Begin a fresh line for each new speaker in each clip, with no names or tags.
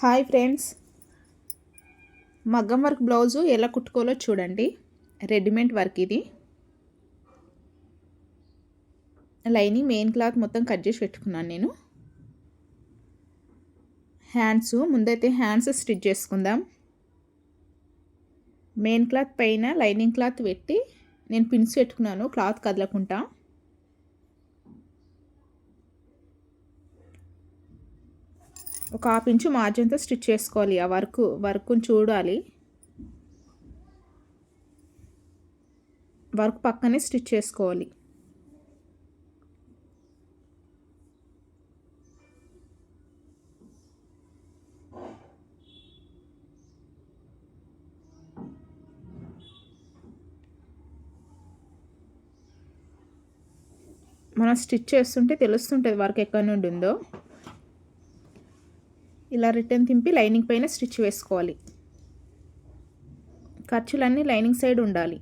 Hi friends. మగ్గం work blouse ఎలా కుట్టుకోవాలో చూడండి. రెడీమేడ్ వర్క్ ఇది. లైనింగ్ మెయిన్ క్లాత్ మొత్తం కట్ చేసి పెట్టుకున్నాను నేను. హ్యాండ్స్ ముందైతే హ్యాండ్స్ స్టిచ్ చేసుకుందాం. మెయిన్ క్లాత్ పైన లైనింగ్ క్లాత్ పెట్టి నేను పిన్స్ పెట్టుకున్నాను క్లాత్ కదలకుండా. ఒక హాఫ్ ఇంచు మార్జిన్తో స్టిచ్ చేసుకోవాలి. ఆ వర్క్ వర్క్ని చూడాలి. వర్క్ పక్కనే స్టిచ్ చేసుకోవాలి. మనం స్టిచ్ చేస్తుంటే తెలుస్తుంటుంది వర్క్ ఎక్కడి నుండి ఉందో. ఇలా రిటర్న్ తింపి లైనింగ్ పైన స్టిచ్ వేసుకోవాలి. ఖర్చులన్నీ లైనింగ్ సైడ్ ఉండాలి.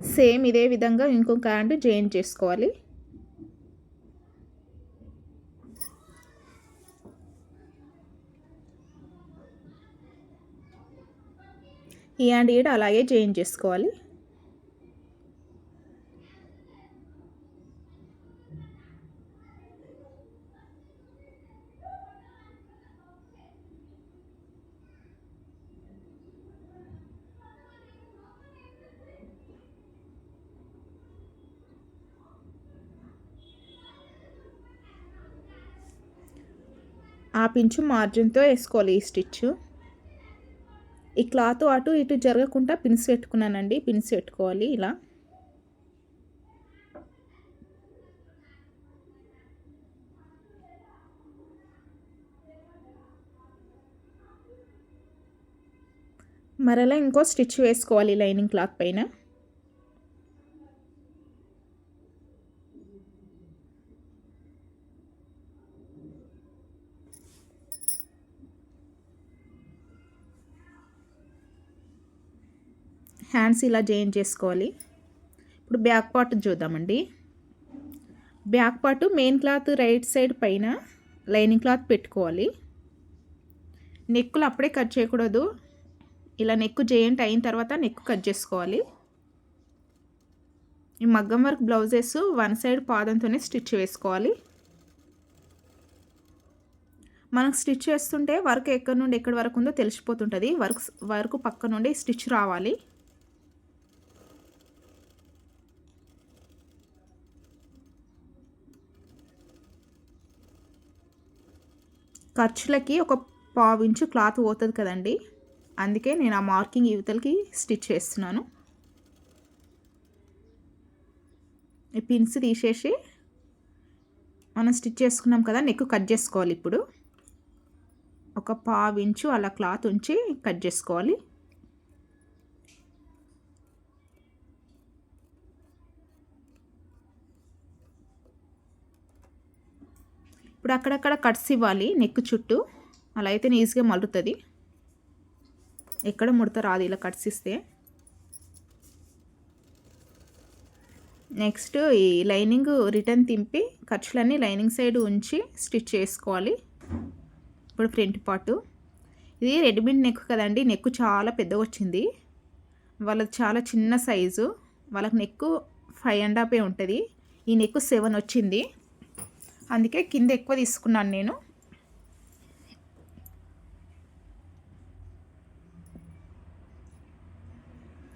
సేమ్ ఇదే విధంగా ఇంకొక హ్యాండ్ జాయిన్ చేసుకోవాలి. ఈ అండ్ ఈడ అలాగే చేంజ్ చేసుకోవాలి. ఆ పించు మార్జిన్తో వేసుకోవాలి ఈ స్టిచ్ ఈ క్లాత్ అటు ఇటు జరగకుండా పిన్స్ పెట్టుకున్నానండి పిన్స్ పెట్టుకోవాలి ఇలా. మరలా ఇంకో స్టిచ్ వేసుకోవాలి లైనింగ్ క్లాత్ పైన. హ్యాండ్స్ ఇలా జాయిన్ చేసుకోవాలి. ఇప్పుడు బ్యాక్ పార్ట్ చూద్దామండి. Back part main cloth right side పైన లైనింగ్ క్లాత్ పెట్టుకోవాలి. నెక్కులు అప్పుడే కట్ చేయకూడదు. ఇలా నెక్కు జాయింట్ అయిన తర్వాత నెక్కు కట్ చేసుకోవాలి. ఈ మగ్గం వర్క్ బ్లౌజెస్ వన్ సైడ్ పాదంతోనే స్టిచ్ వేసుకోవాలి. మనకు స్టిచ్ చేస్తుంటే వర్క్ ఎక్కడి నుండి ఎక్కడి వరకు ఉందో తెలిసిపోతుంటుంది. వర్క్ వర్క్ పక్క నుండి స్టిచ్ రావాలి. ఖర్చులకి ఒక పావు ఇంచు క్లాత్ పోతుంది కదండి. అందుకే నేను ఆ మార్కింగ్ యువతలకి స్టిచ్ చేస్తున్నాను. ఈ పిన్స్ తీసేసి మనం స్టిచ్ చేసుకున్నాం కదా నెక్ కట్ చేసుకోవాలి ఇప్పుడు. ఒక పావు ఇంచు అలా క్లాత్ ఉంచి కట్ చేసుకోవాలి. ఇప్పుడు అక్కడక్కడ కట్స్ ఇవ్వాలి నెక్ చుట్టూ. అలా అయితే ఈజీగా మలుతుంది. ఎక్కడ ముడత రాదు ఇలా కట్స్ ఇస్తే. నెక్స్ట్ ఈ లైనింగ్ రిటర్న్ తింపి ఖర్చులన్నీ లైనింగ్ సైడ్ ఉంచి స్టిచ్ చేసుకోవాలి. ఇప్పుడు ఫ్రంట్ పాటు ఇది రెడీమేడ్ నెక్ కదండి నెక్ చాలా పెద్దగా వచ్చింది. వాళ్ళది చాలా చిన్న సైజు. వాళ్ళకి నెక్ ఫైవ్ అండ్ హాఫే ఉంటుంది. ఈ నెక్ సెవెన్ వచ్చింది. అందుకే కింద ఎక్కువ తీసుకున్నాను నేను.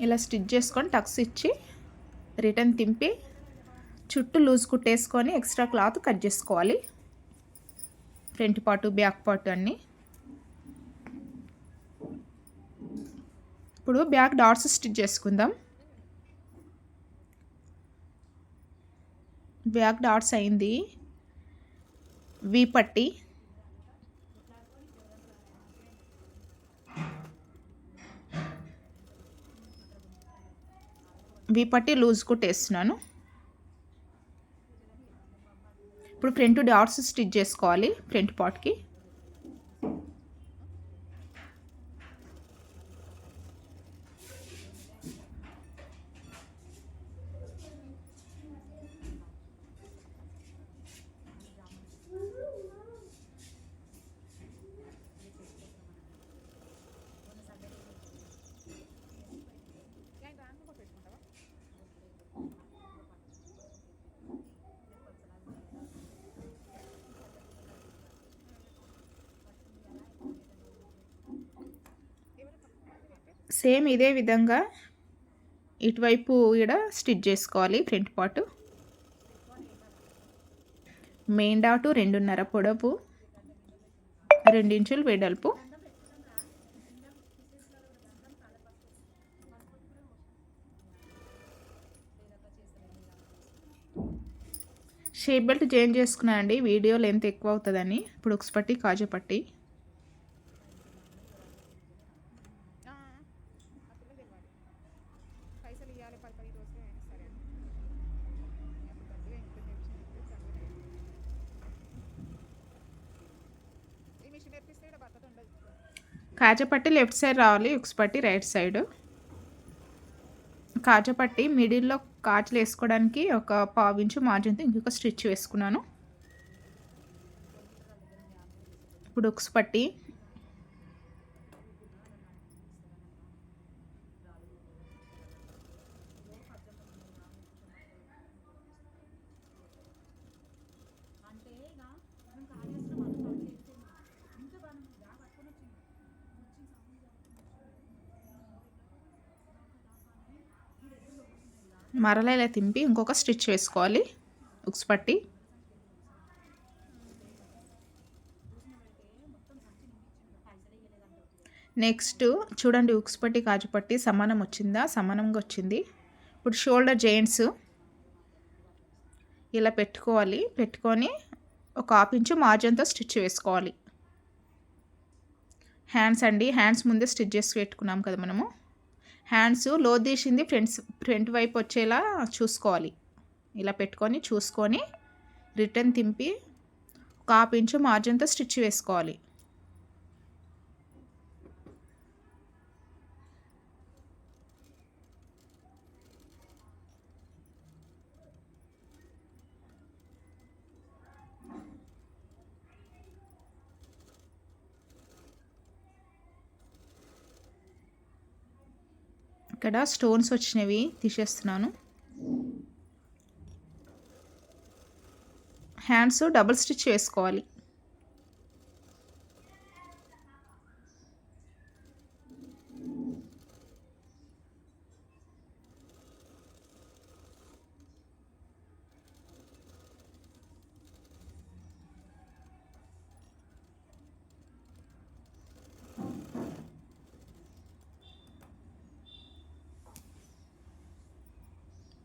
ఇలా స్టిచ్ చేసుకొని టక్స్ ఇచ్చి రిటర్న్ తింపి చుట్టూ లూజ్ కుట్టేసుకొని ఎక్స్ట్రా క్లాత్ కట్ చేసుకోవాలి. ఫ్రంట్ పార్టు బ్యాక్ పాటు అన్నీ. ఇప్పుడు బ్యాక్ డాట్స్ స్టిచ్ చేసుకుందాం. బ్యాక్ డాట్స్ అయింది. వీపట్టి. వీపట్టి వి పట్టి లూజ్ కుట్టేస్తున్నాను ఇప్పుడు ఫ్రంట్ డాట్స్ స్టిచ్ చేసుకోవాలి ఫ్రంట్ పార్ట్కి. సేమ్ ఇదే విధంగా ఇటువైపు ఈడ స్టిచ్ చేసుకోవాలి ఫ్రంట్ పార్ట్. మెయిన్ డాటు రెండున్నర పొడవు రెండించులు వెడల్పు. షేప్ బెల్ట్ చేంజ్ చేసుకున్నాను అండి వీడియో లెంత్ ఎక్కువ అవుతుందని. ఇప్పుడు ఉక్స్ పట్టి కాజు పట్టి. కాజపట్టి లెఫ్ట్ సైడ్ రావాలి ఉక్స్ పట్టి రైట్ సైడ్. కాజపట్టి మిడిల్లో కాజులు వేసుకోవడానికి ఒక పావించు మార్జిన్తో ఇంకొక స్టిచ్ వేసుకున్నాను. ఇప్పుడు ఉక్స్ పట్టి మరలా ఇలా తింపి ఇంకొక స్టిచ్ వేసుకోవాలి. ఉక్స్ పట్టి. నెక్స్ట్ చూడండి ఉక్స్ పట్టి కాజు పట్టి సమానం వచ్చిందా? సమానంగా వచ్చింది. ఇప్పుడు షోల్డర్ జెయింట్స్ ఇలా పెట్టుకోవాలి. పెట్టుకొని ఒక హాఫ్ ఇంచు మార్జిన్తో స్టిచ్ వేసుకోవాలి. హ్యాండ్స్ అండి హ్యాండ్స్ ముందే స్టిచ్ చేసి పెట్టుకున్నాం కదా మనము. హ్యాండ్స్లో తీసింది ఫ్రంట్స్ ఫ్రంట్ వైపు వచ్చేలా చూసుకోవాలి. ఇలా పెట్టుకొని చూసుకొని రిటర్న్ తింపి ఒక హాఫ్ ఇంచు మార్జిన్తో స్టిచ్ వేసుకోవాలి. ఇక్కడ స్టోన్స్ వచ్చినవి తీసేస్తున్నాను. హ్యాండ్స్ డబుల్ స్టిచ్ వేసుకోవాలి.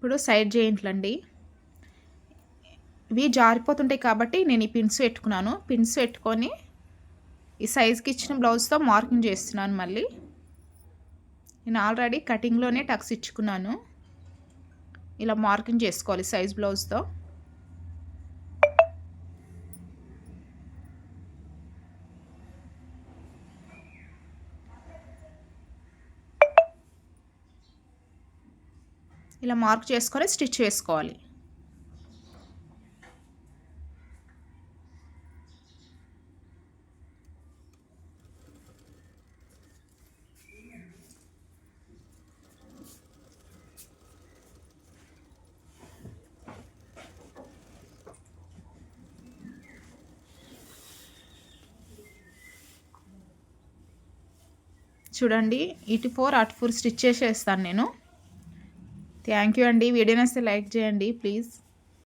ఇప్పుడు సైడ్ చేయట్లండి ఇవి జారిపోతుంటాయి కాబట్టి నేను ఈ పిన్స్ పెట్టుకున్నాను. పిన్స్ పెట్టుకొని ఈ సైజ్కి ఇచ్చిన బ్లౌజ్తో మార్కింగ్ చేస్తున్నాను మళ్ళీ. నేను ఆల్రెడీ కటింగ్లోనే టక్స్ ఇచ్చుకున్నాను. ఇలా మార్కింగ్ చేసుకోవాలి సైజ్ బ్లౌజ్తో ఇలా మార్క్ చేసుకొని స్టిచ్ వేసుకోవాలి చూడండి ఇటు ఫోర్ అటు ఫోర్ స్టిచ్ చేసేస్తాను నేను. థ్యాంక్ యూ అండి. వీడియో నస్తే లైక్ చేయండి ప్లీజ్.